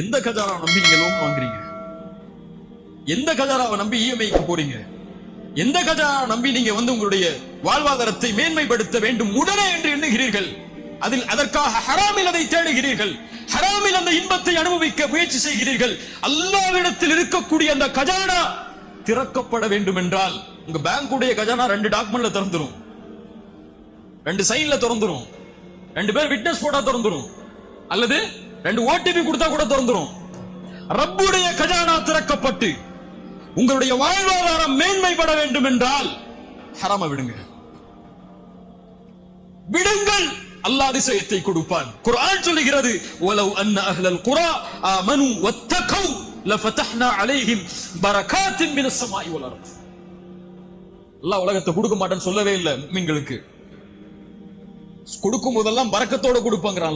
எந்த கஜாராவை நம்பி நீங்க லோன் வாங்குறீங்க? எந்த கஜானாவை நம்பி இஎம்ஐக்கு போறீங்க? எந்த கஜாராவை நம்பி நீங்க வந்து உங்களுடைய வாழ்வாதாரத்தை மேன்மைப்படுத்த வேண்டும் உடனே என்று எண்ணுகிறீர்கள்? அதில் அதற்காக ஹராமில் அதை தேடுகிறீர்கள். ஹராமில் அந்த இன்பத்தை அனுபவிக்க முயற்சி செய்கிறீர்கள். அல்லாவிடத்தில் இருக்கக்கூடிய அந்த கஜானா திறக்கப்பட வேண்டும் என்றால் உங்க பேங்குடைய கஜானா ரெண்டு டாக்குமெண்ட்ல திறந்துரும். ரெண்டு சைன்ல திறந்துரும். ரெண்டு பேர் விட்னஸ் போட்டா திறந்துரும். அல்லது ரெண்டு ஓடிபி கொடுத்தா கூட திறந்துரும். ரப்புடைய கஜானா திறக்கப்பட்டு உங்களுடைய வாழ்வாதாரம் மேன்மைப்பட வேண்டும் என்றால் ஹராம விடுங்க. விடுங்கள். அல்லாஹ் அதிசயத்தை கொடுப்பான். குர்ஆன் சொல்லுகிறது வலவ் அன்ன அஹ்லல் குரா ஆமனு வத்தகவ் லஃபதஹ்னா அலைஹிம் பரகாத்தின் மினஸ் ஸமாஇ வல் அர்த். அல்லாஹ் உலகத்தை கொடுக்க மாட்டேன்னு சொல்லவே இல்லை மீன்களுக்கு. கொடுக்கும் போதெல்லாம் பறக்கத்தோட கொடுப்பாங்கிறான்.